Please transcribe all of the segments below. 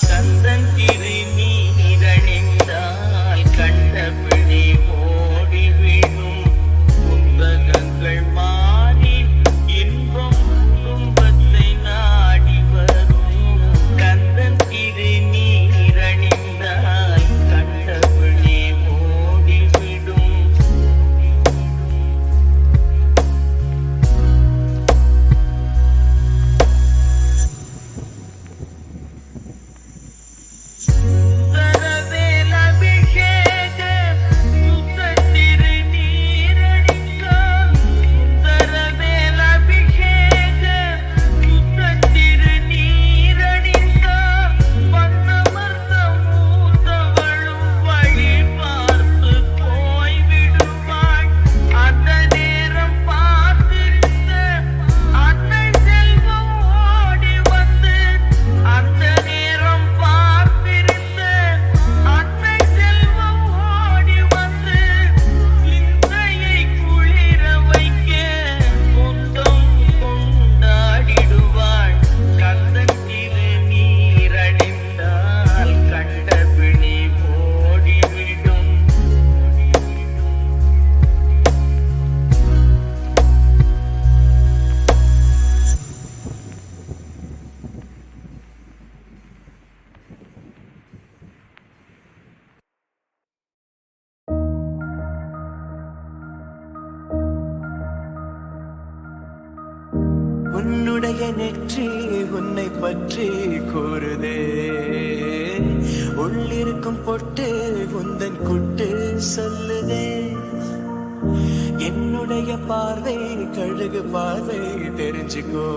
சந்தன் திருநீ என்னுடைய நெற்றி உன்னை பற்றி கூறுதே. உள்ளிருக்கும் பொட்டு உந்தன் குட்டு சொல்லுதே. என்னுடைய பார்வை கழுகு பார்வை தெரிஞ்சுக்கோ.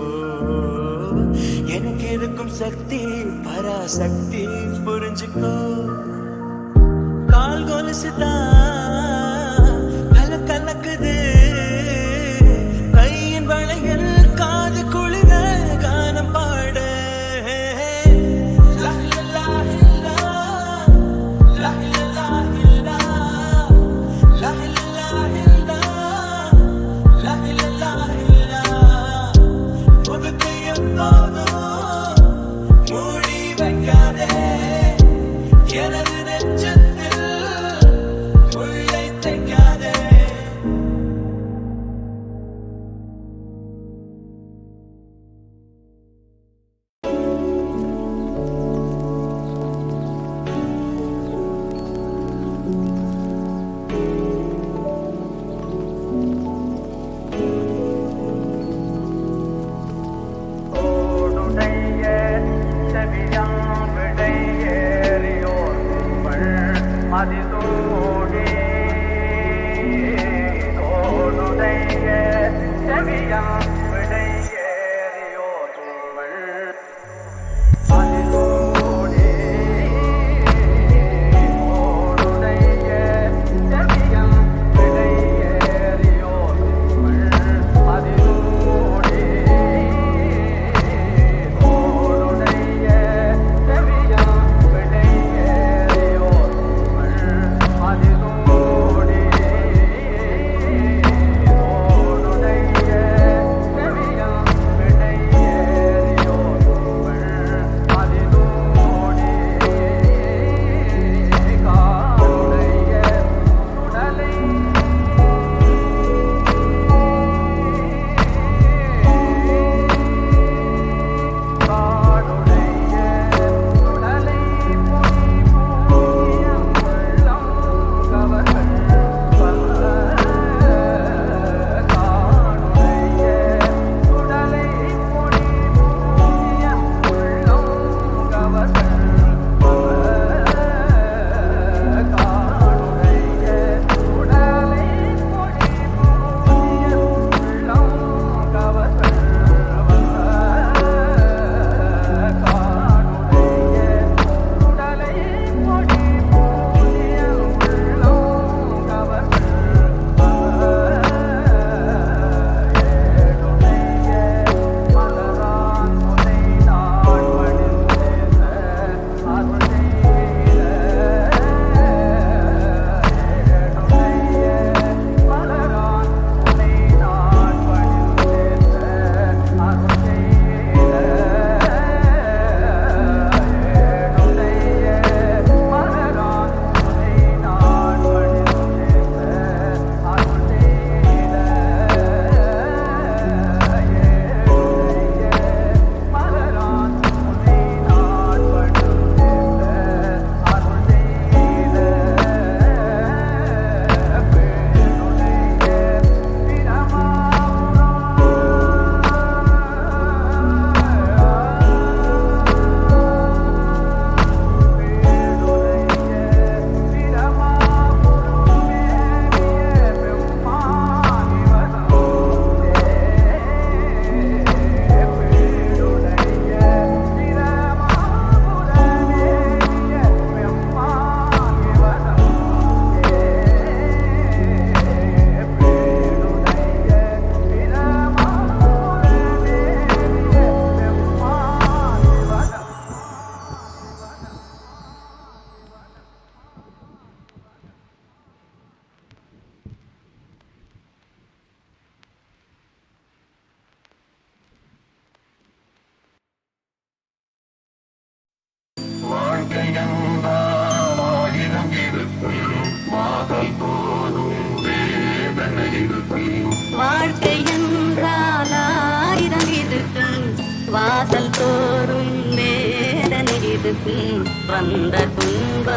எனக்கு இருக்கும் சக்தி பராசக்தி புரிஞ்சுக்கோ. கால் கொலுசுதான்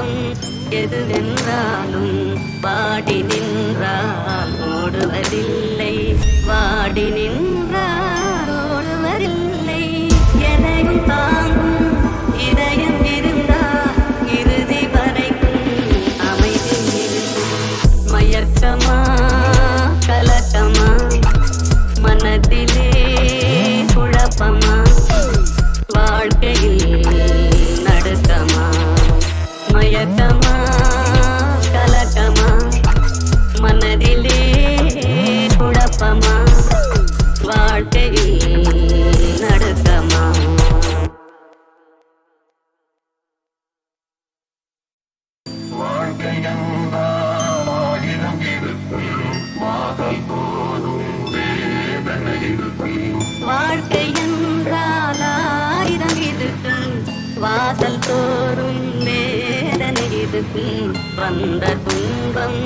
காலம் எது நின்றாலும் பாடி நின்றால் ஓடுவதில்லை. வாடி நின்ற வந்த துன்பம்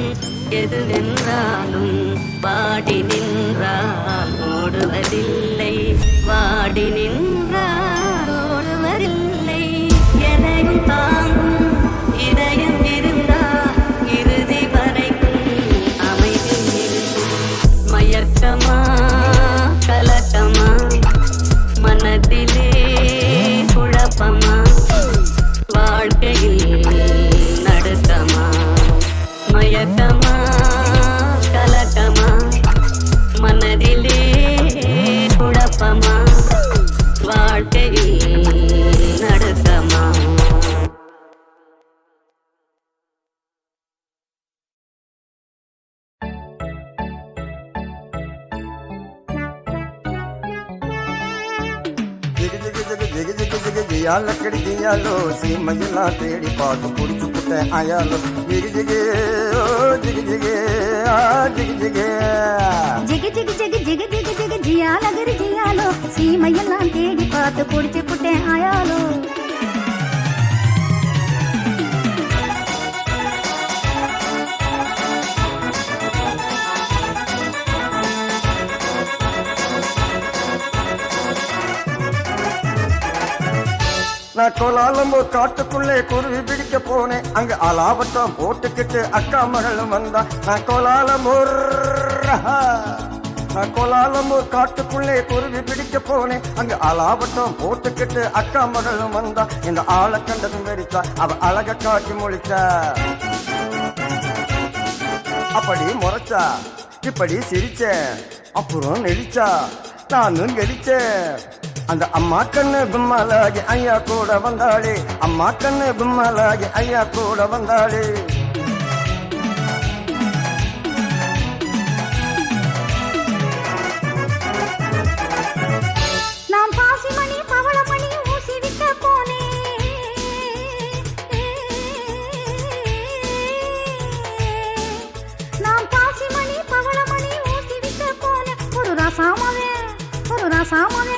எது நின்றாலும் பாடி நின்றால் ஓடுவதில்லை. வாடி நின்றால் ஓடுவதில்லை. எதையும் தாங்கும் యాలక్కడి దియాలో సీమయ్యలా తేడి పాటు పుడుచుకుంటే అయాలో జిగి జిగే జిగి జిగే జిగి జిగే. జిగి జిగి జిగి జిగి జిగి జిగి జియాలగిరి జియాలో సీమయ్యలా తేడి పాటు పుడిచి పుట్టే అయాలో நான் கோலாலம்பூர் காட்டுக்குள்ளே குருவி பிடிக்க போனேன். அங்க அலாவட்டம் போட்டுக்கிட்டு அக்கா மகளும் வந்தா நான் கோலாலம்பூர் நான் கோலாலம்பூர் காட்டுக்குள்ளே குருவி பிடிக்க போனேன். அங்க அலாவட்டம் போட்டுக்கிட்டு அக்கா மகளும் வந்தா இந்த ஆளை கண்டதும் வெடிச்சா அவ அழக காட்டி முழிச்சா. அப்படி முறைச்சா இப்படி சிரிச்சேன். அப்புறம் நெளிச்சா நானும் கெளிச்சேன் அந்த அம்மா கண்ணு பிம்மாலாகி ஐயா கூட வந்தாளே. அம்மா கண்ணு பிம்மாலாகி ஐயா கூட வந்தாளே. சாமாவே ஒரு நான் சாமாவே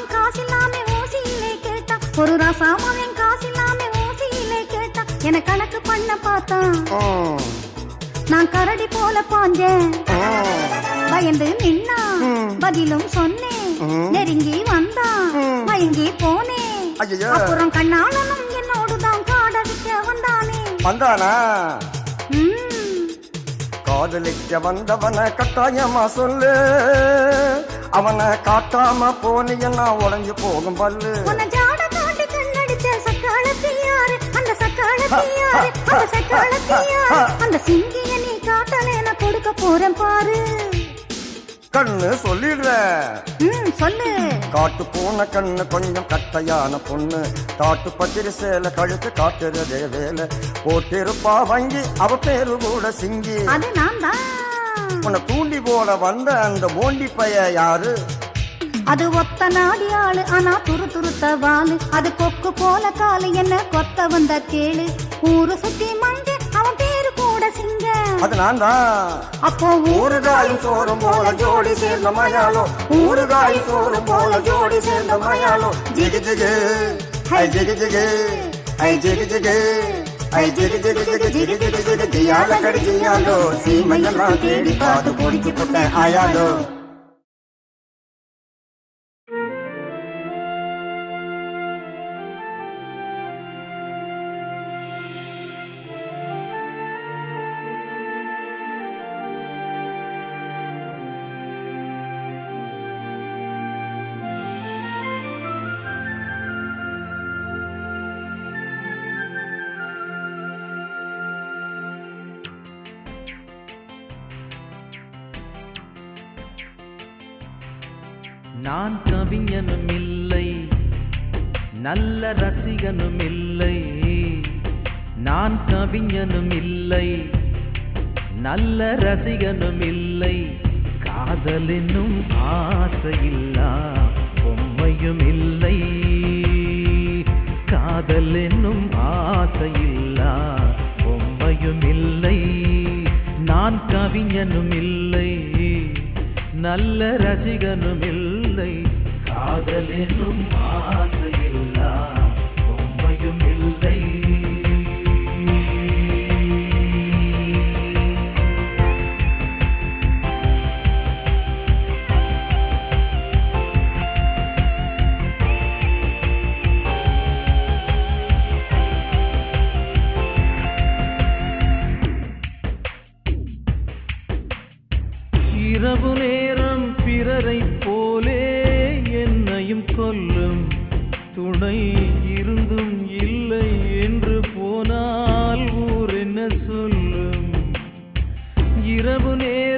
ஒரு ரசாமவன் காசில்லாம ஊசியிலே கேட்டான் என கணக்கு பண்ண பார்த்தான் நான் கரடி போல பாஞ்சேன். பயந்து நின்னா. பதிலும் சொன்னேன். நெருங்கி வந்தான். மயங்கி போனேன். அப்புறம் கண்ணாளனும் என்னோடுதான் காடடிக்க வந்தானே வந்தானா ம். காதலிக்க வந்தவன கட்டாயமா சொல்லு அவனை காட்டாம போனீங்கன்னா உடஞ்சு போகும் பல்லு அந்த சக்காலத்தி யாரு அந்த சக்காலத்தி யாரு அந்த சிங்கிய நீ காட்டலேன கொடுக்க போறேன் பாரு. கண்ணு சொல்லிடுற. ம் சொல்லு. காட்டு பூனை கண்ணு கொஞ்சம் கட்டையான பொண்ணு. காட்டு பத்திரி சேலை கழுத்து காட்டுறதே வேலை. போட்டிருப்பா வங்கி அவ பேரு கூட சிங்கி. அது நான் தான் உன்னை தூண்டி போட வந்த அந்த போண்டி பைய யாரு? அது ஒத்த நாடி ஆளு ஆனா துரு துருத்த வாலு அது கொக்கு போல காலு என்ன கொத்த வந்த கேளு ஊரு சுத்தி மங்க அவன் பேரு கூட சிங்க அது நான் தான் அப்போ ஊறுகாயும் சோறும் போல ஜோடி சேர்ந்த மயாலோ ஊறுகாயும் சோறும் போல ஜோடி சேர்ந்த மயாலோ ஜிகு ஜிகு ஐ ஜிகு ஜிகு ஐ ஜிகு ஜிகு ஐ ஜிகு ஜிகு ஜிகு ஜிகு ஜிகு ஜிகு ஜியால கடி ஜியாலோ சீமையெல்லாம் தேடி பார்த்து பிடிச்சு போட்டேன் ஆயாலோ நான் கவிஞனும் இல்லை நல்ல ரசிகனும் இல்லை நான் கவிஞனும் இல்லை நல்ல ரசிகனும் இல்லை காதலினும் ஆசையில்லா பொம்மையும் இல்லை காதலினும் ஆசையில்லா பொம்மையும் இல்லை நான் கவிஞனும் இல்லை நல்ல ரசிகனும் இல்லை இல்லை காதல் என்னும் ஆசை ফাল্গুনের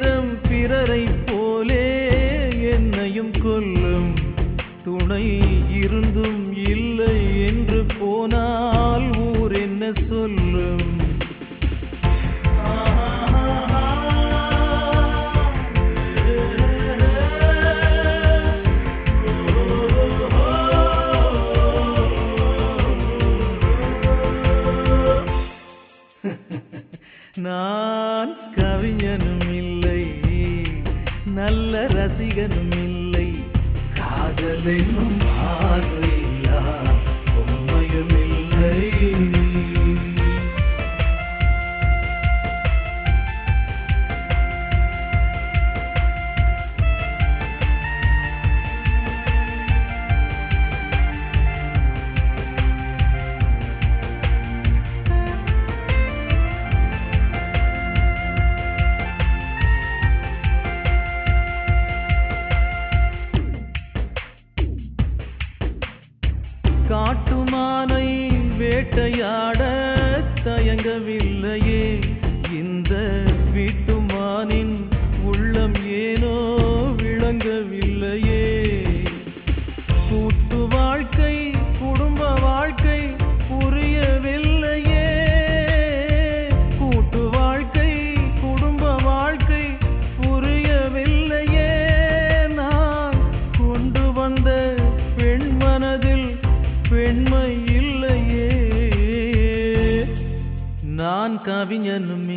vinha no meu.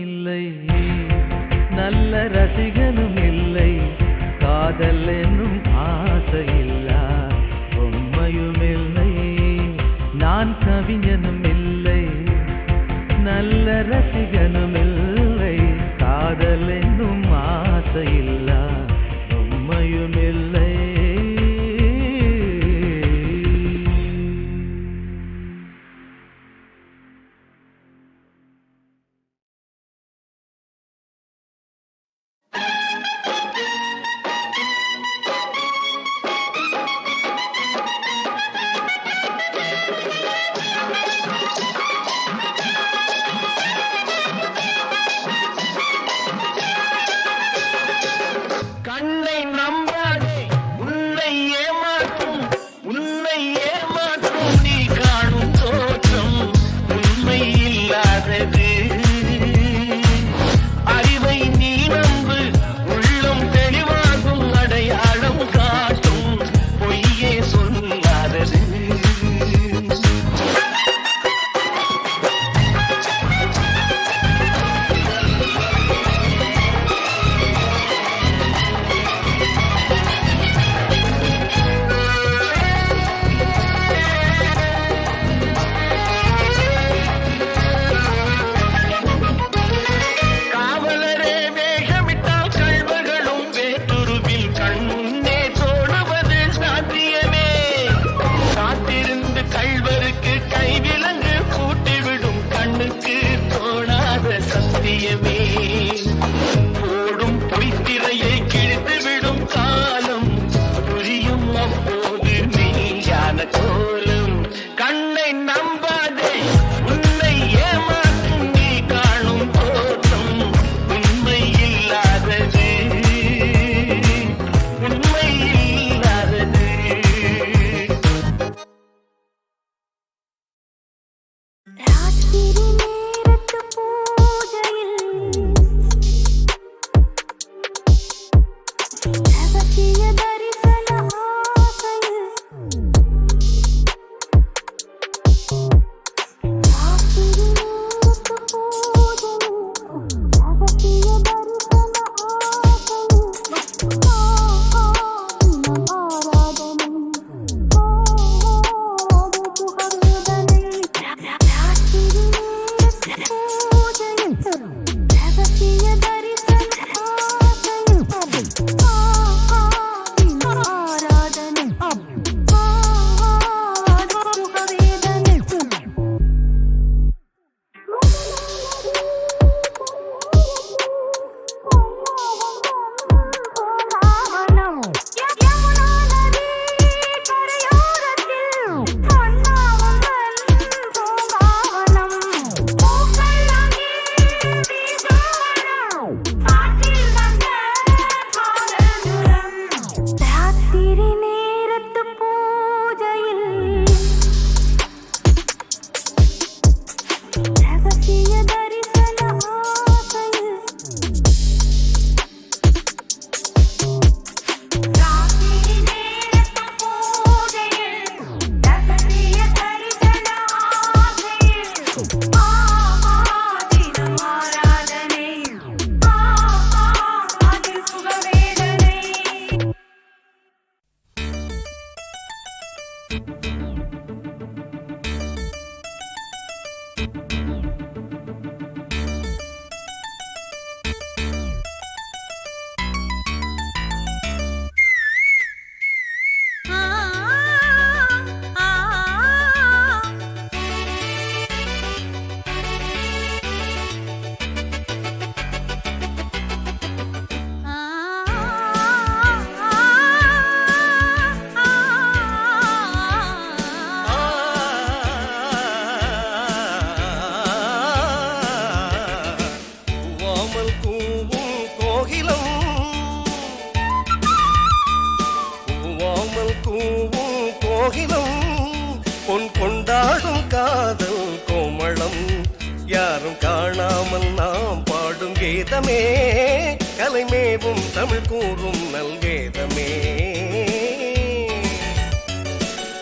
கூறும் நல்வேதமே.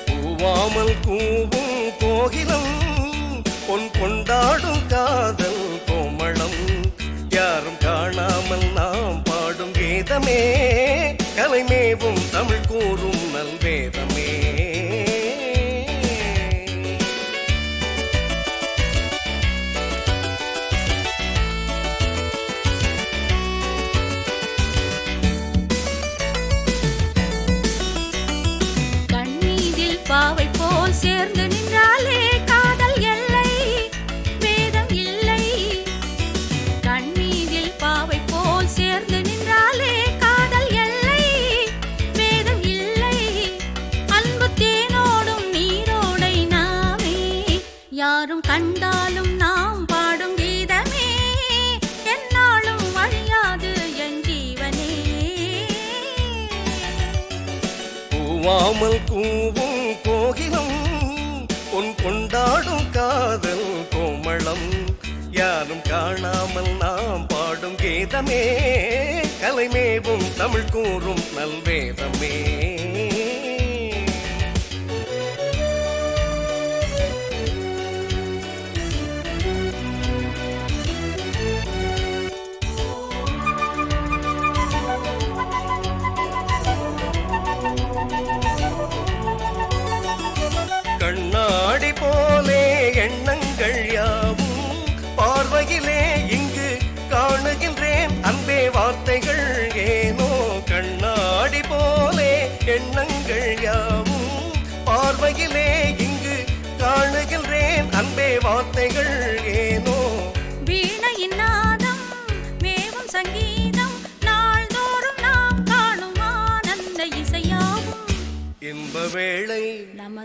கூவாமல் கூவும் கோகிலம் பொன் கொண்டாடும் காதல் கோமளம். யாரும் காணாமல் நாம் பாடும் வேதமே. கலைமேவும் தமிழ் கூறும் கண்டாலும் நாம் பாடும் கீதமே. என்னாலும் அழியாது என் ஜீவனே. பூவாமல் கூவும் கோகிலம் உன் கொண்டாடும் காதல் கோமளம். யாரும் காணாமல் நாம் பாடும் கீதமே. கலைமேவும் தமிழ் கூறும் நல்வேதமே.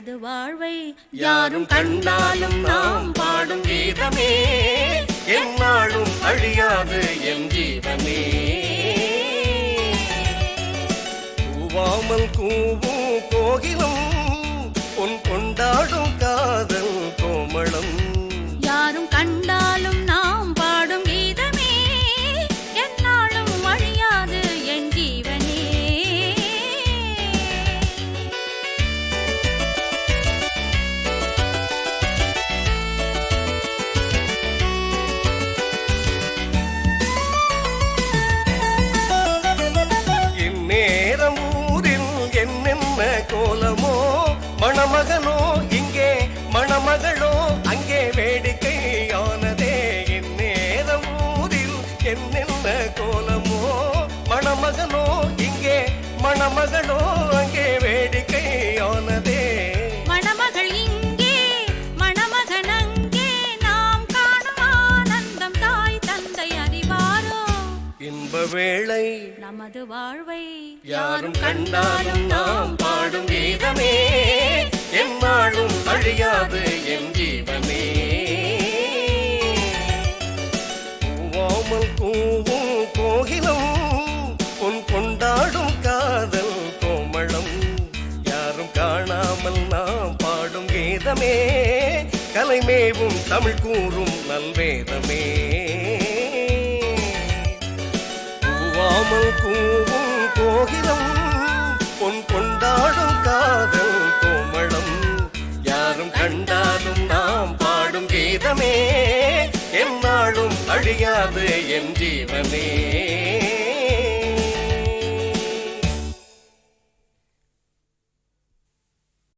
நமது வாழ்வை யாரும் கண்டாலும் நாம் பாடும் கீதமே. எந்நாளும் அழியாது என் ஜீவனே கூவாமல் கூவும் கோகிலம் பொன் கொண்டாடும் காதல் கோமளம். நமது வாழ்வை யாரும் கண்டாலும் நாம் பாடும் கீதமே. எந்நாளும் அழியாது என் ஜீவனே கூவாமல் கூவும் கோகிலம் பொன் கொண்டாடும் காதல் கோமளம். யாரும் காணாமல் நாம் பாடும் கீதமே. கலைமேவும் தமிழ் கூறும் நல்வேதமே. கூவாமல் பூவும் கோகிலம் பொன் கொண்டாடும் காதல் கோமளம். யாரும் கண்டாலும் நாம் பாடும் கீதமே எந்நாளும் அழியாது என் ஜீவனே